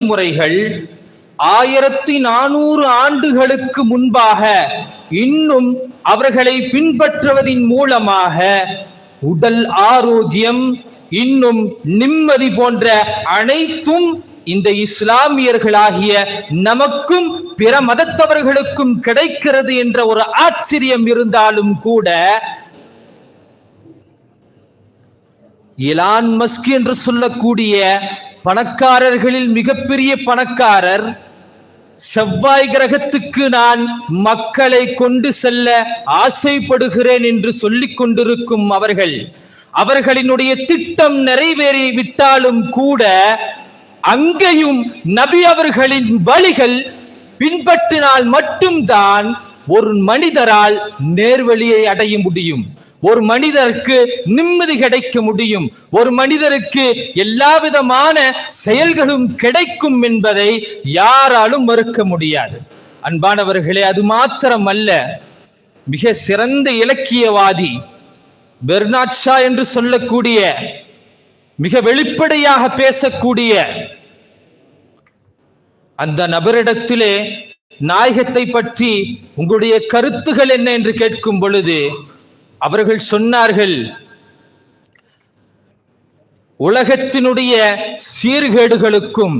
முறைகள் ஆயிரத்தி நானூறு ஆண்டுகளுக்கு முன்பாக இன்னும் அவர்களை பின்பற்றுவதின் மூலமாக உடல் ஆரோக்கியம் இன்னும் நிம்மதி போன்ற அனைத்தும் இந்த இஸ்லாமியர்களாகிய நமக்கும் பிற மதத்தவர்களுக்கும் கிடைக்கிறது என்ற ஒரு ஆச்சரியம் இருந்தாலும் கூட இலான் மஸ்க் என்று சொல்லக்கூடிய பணக்காரர்களில் மிகப்பெரிய பணக்காரர் செவ்வாய் கிரகத்துக்கு நான் மக்களை கொண்டு செல்ல ஆசைப்படுகிறேன் என்று சொல்லிக் கொண்டிருக்கும் அவர்கள் அவர்களினுடைய திட்டம் நிறைவேறி விட்டாலும் கூட அங்கேயும் நபி அவர்களின் வழிகள் பின்பற்றினால் மட்டும்தான் ஒரு மனிதரால் நேர்வழியை அடைய முடியும். ஒரு மனிதருக்கு நிம்மதி கிடைக்க முடியும். ஒரு மனிதருக்கு எல்லா விதமான செயல்களும் கிடைக்கும் என்பதை யாராலும் மறுக்க முடியாது. அன்பானவர்களே அது மாத்திரம் அல்ல மிக சிறந்த இலக்கியவாதி பெர்னாட்ஷா என்று சொல்லக்கூடிய மிக வெளிப்படையாக பேசக்கூடிய அந்த நபரிடத்திலே நாயகத்தை பற்றி உங்களுடைய கருத்துகள் என்ன என்று கேட்கும் பொழுது அவர்கள் சொன்னார்கள் உலகத்தினுடைய சீர்கேடுகளுக்கும்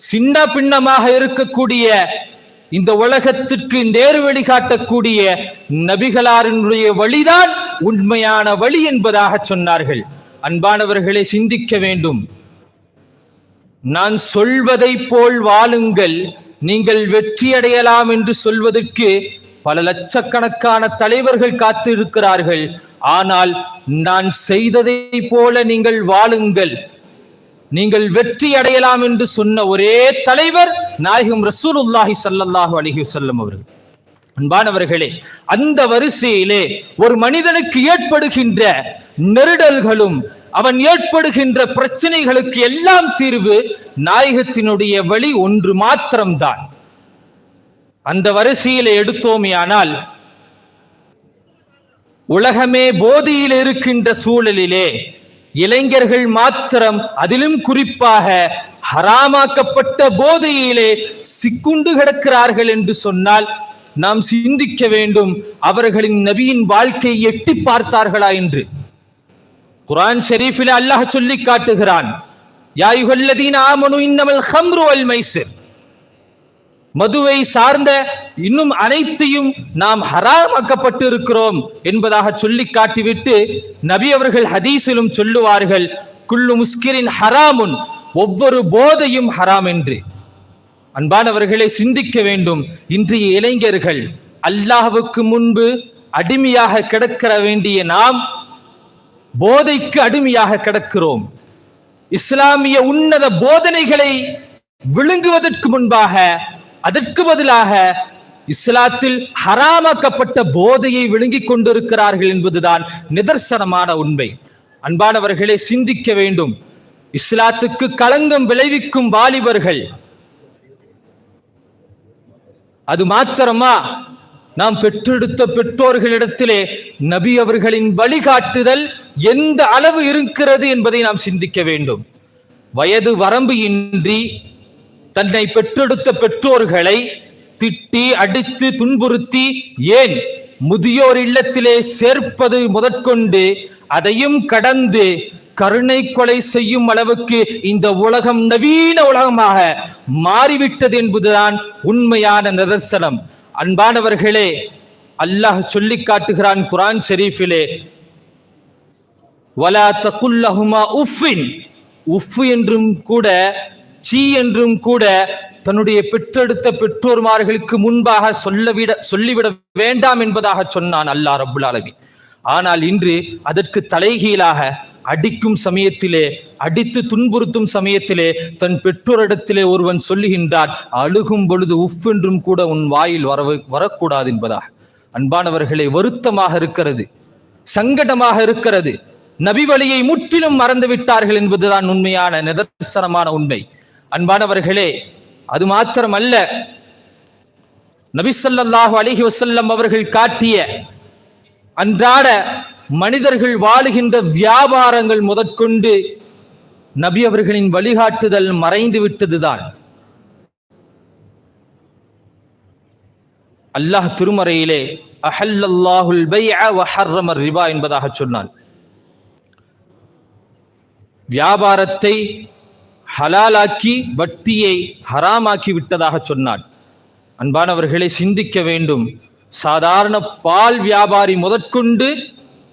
சின்ன பின்னமாக இருக்கக்கூடிய இந்த உலகத்திற்கு நேர் வழி காட்டக்கூடிய நபிகளாரினுடைய வழிதான் உண்மையான வழி என்பதாக சொன்னார்கள். அன்பானவர்களை சிந்திக்க வேண்டும். நான் சொல்வதை போல் வாழுங்கள் நீங்கள் வெற்றி அடையலாம் என்று சொல்வதற்கு பல லட்சக்கணக்கான தலைவர்கள் காத்திருக்கிறார்கள். ஆனால் நான் செய்ததை போல நீங்கள் வாழுங்கள். நீங்கள் வெற்றி அடையலாம் என்று சொன்ன ஒரே தலைவர் நாயகம் ரசூலுல்லாஹி ஸல்லல்லாஹு அலைஹி செல்லும் அவர்கள். அன்பானவர்களே அந்த வரிசையிலே ஒரு மனிதனுக்கு ஏற்படுகின்ற நெருடல்களும் அவன் ஏற்படுகின்ற பிரச்சனைகளுக்கு எல்லாம் தீர்வு நாயகத்தினுடைய வழி ஒன்று மாத்திரம்தான். அந்த வரிசையில எடுத்தோமேயானால் உலகமே போதையில் இருக்கின்ற சூழலிலே இளைஞர்கள் மாத்திரம் அதிலும் குறிப்பாக ஹராமாக்கப்பட்ட போதையிலே சிக்குண்டு கிடக்கிறார்கள் என்று சொன்னால் நாம் சிந்திக்க வேண்டும் அவர்களின் நபியின் வாழ்க்கையை எட்டி பார்த்தார்களா என்று. குரான் ஷெரீஃபில் அல்லாஹ் சொல்லி காட்டுகிறான் யாயுகல்லதீன் ஆமனு இன்னமல் ஹம்ரு அல் மைசிர் மதுவை சார்ந்த இன்னும் அனைத்தையும் நாம் ஹராமாக்கப்பட்டு இருக்கிறோம் என்பதாக சொல்லி காட்டிவிட்டு நபி அவர்கள் ஹதீஸிலும் சொல்லுவார்கள் குள்ளு முஸ்கிரின் ஹராமுன் ஒவ்வொரு போதையும் ஹராம் என்று. அன்பானவர்களை சிந்திக்க வேண்டும். இன்றைய இளைஞர்கள் அல்லாஹுக்கு முன்பு அடிமையாக கிடக்கிற வேண்டிய நாம் போதைக்கு அடிமையாக கிடக்கிறோம். இஸ்லாமிய உன்னத போதனைகளை விழுங்குவதற்கு முன்பாக அதற்கு பதிலாக இஸ்லாத்தில் ஹராமாக்கப்பட்ட போதையை விழுங்கிக் கொண்டிருக்கிறார்கள் என்பதுதான் நிதர்சனமான உண்மை. அன்பானவர்களை சிந்திக்க வேண்டும். இஸ்லாத்துக்கு களங்கம் விளைவிக்கும் வாலிபர்கள். அது மாத்திரமா? நாம் பெற்றெடுத்த பெற்றோர்களிடத்திலே நபி அவர்களின் வழிகாட்டுதல் எந்த அளவு இருக்கிறது என்பதை நாம் சிந்திக்க வேண்டும். வயது வரம்பு இன்றி தன்னை பெற்றெடுத்த பெற்றோர்களை திட்டி அடித்து துன்புறுத்தி ஏன் முதியோர் இல்லத்திலே சேர்ப்பது முதற்கொண்டு அதையும் கடந்து கருணை கொலை செய்யும் அளவுக்கு இந்த உலகம் நவீன உலகமாக மாறிவிட்டது என்பதுதான் உண்மையான நிதர்சனம். அன்பானவர்களே அல்லாஹ் சொல்லி காட்டுகிறான் குரான் ஷெரீஃபிலே. வலா தகுல்லஹுமா உஃபின் உஃப் என்றும் கூட சீ என்றும் கூட தன்னுடைய பெற்றெடுத்த பெற்றோர்மார்களுக்கு முன்பாக சொல்லவிட சொல்லிவிட வேண்டாம் என்பதாக சொன்னான் அல்லாஹ் அபுல் அலவி ஆனால் இன்று அதற்கு தலைகீழாக அடிக்கும் சமயத்திலே அடித்து துன்புறுத்தும் சமயத்திலே தன் பெற்றோரிடத்திலே ஒருவன் சொல்லுகின்றான் அழுகும் பொழுது உஃப் என்றும் கூட உன் வாயில் வர வரக்கூடாது என்பதாக. அன்பானவர்களே வருத்தமாக இருக்கிறது சங்கடமாக இருக்கிறது. நபி வழியை முற்றிலும் மறந்து விட்டார்கள் என்பதுதான் உண்மையான நிதர்சனமான உண்மை. அன்பானவர்களே அது மாத்திரமல்ல. நபிசல்லாஹு அலிஹி வசல்லம் அவர்கள் காட்டிய அன்றாட மனிதர்கள் வாழுகின்ற வியாபாரங்கள் முதற்கொண்டு நபி அவர்களின் வழிகாட்டுதல் மறைந்து விட்டதுதான். அல்லாஹ் திருமறையிலே அஹல்லாஹுல் வஹர்ரமர் ரிபா என்பதாக சொன்னான். வியாபாரத்தை ஹலாலாக்கி வட்டியை ஹராமாக்கி விட்டதாக சொன்னான் அன்பானவர்களை சிந்திக்க வேண்டும். சாதாரண பால் வியாபாரி முதற்கொண்டு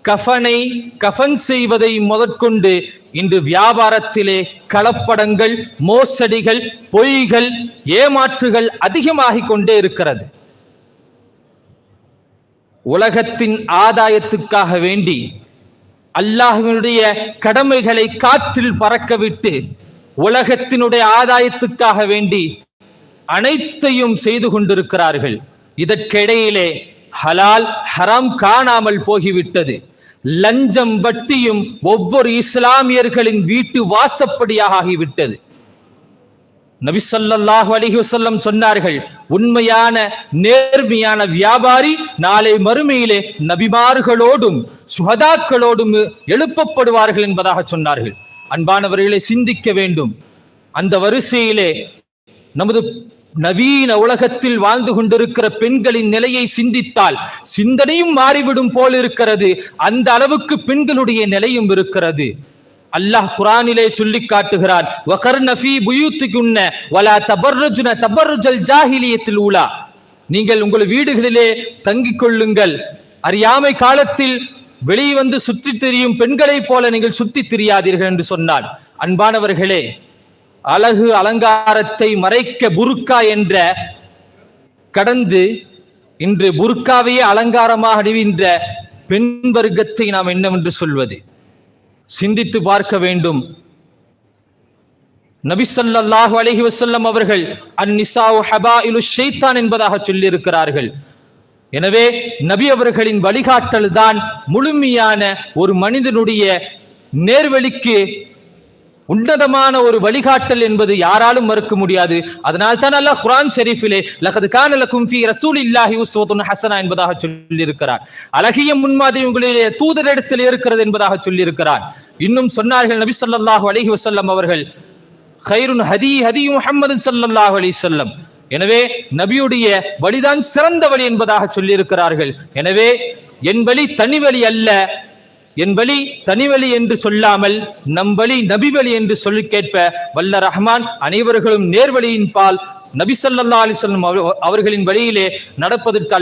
கஃபனை கஃபன் செய்வதை முதற்கொண்டு இன்று வியாபாரத்திலே கலப்படங்கள் மோசடிகள் பொய்கள் ஏமாற்றுகள் அதிகமாகிக் கொண்டே இருக்கிறது. உலகத்தின் ஆதாயத்துக்காக வேண்டி அல்லாஹ்வினுடைய கடமைகளை காற்றில் பறக்கவிட்டு உலகத்தினுடைய ஆதாயத்துக்காக வேண்டி அனைத்தையும் செய்து கொண்டிருக்கிறார்கள். இதற்கிடையிலே ஹலால் ஹராம் காணாமல் போகிவிட்டது. லஞ்சம் வட்டியும் ஒவ்வொரு இஸ்லாமியர்களின் வீட்டு வாசப்படியாக ஆகிவிட்டது. நபிசல்லாஹு ஸல்லல்லாஹு சொன்னார்கள் உண்மையான நேர்மையான வியாபாரி நாளை மறுமையிலே நபிமார்களோடும் சுஹதாக்களோடும் எழுப்பப்படுவார்கள் என்பதாக சொன்னார்கள். அன்பானவர்களை சிந்திக்க வேண்டும். அந்த வரிசையிலே நமது நவீன உலகத்தில் வாழ்ந்து கொண்டிருக்கிற பெண்களின் நிலையை சிந்தித்தால் சிந்தனையும் மாறிவிடும் போல் இருக்கிறது. அந்த அளவுக்கு பெண்களுடைய நிலையும் இருக்கிறது. அல்லாஹ் குரானிலே சொல்லி காட்டுகிறான் வலா தபர்ருஜுன ஜாஹிலியத்தில் நீங்கள் உங்கள் வீடுகளிலே தங்கிக் கொள்ளுங்கள். அறியாமை காலத்தில் வெளியே வந்து சுற்றி திரியும் பெண்களைப் போல நீங்கள் சுத்தி திரியாதீர்கள் என்று சொன்னான். அன்பானவர்களே அழகு அலங்காரத்தை மறைக்க புருக்கா என்ற கடந்து இன்று புர்காவையே அலங்காரமாக அணிவின்ற பெண் வர்க்கத்தை நாம் என்னவென்று சொல்வது? சிந்தித்து பார்க்க வேண்டும். நபிசல்லாஹு அலஹி வசல்லம் வஸல்லம் அவர்கள் அந்நிசாவு இலு ஷெய்தான் என்பதாக சொல்லியிருக்கிறார்கள். எனவே நபி அவர்களின் வழிகாட்டல் தான் முழுமையான ஒரு மனிதனுடைய நேர்வழிக்கு உன்னதமான ஒரு வழிகாட்டல் என்பது யாராலும் மறுக்க முடியாது. அதனால் தான் அல்லாஹ் குரான் ஷெரீஃபிலே லகது கான லக்கும் ரசூல் இல்லாஹி உஸ்வத்துன் ஹஸனா என்பதாக சொல்லியிருக்கிறார். அழகிய முன்மாதிரி உங்களுடைய தூதரிடத்தில் இருக்கிறது என்பதாக சொல்லியிருக்கிறார். இன்னும் சொன்னார்கள் நபி ஸல்லல்லாஹு அலஹி வசல்லம் அவர்கள் ஹைருன் ஹதி ஹதி முஹம்மது ஸல்லல்லாஹு அலி சொல்லம் எனவே நபியுடைய வழிதான் சிறந்த வழி என்பதாக சொல்லி இருக்கிறார்கள் எனவே என் வழி தனி வழி அல்ல. என் வழி தனி வழி என்று சொல்லாமல் நம் வழி நபி வழி என்று சொல்லி கேட்ப வல்ல ரஹ்மான் அனைவர்களும் நேர்வழியின் பால் நபி சொல்லா அலிசல்லம் அவர்களின் வழியிலே நடப்பதற்கு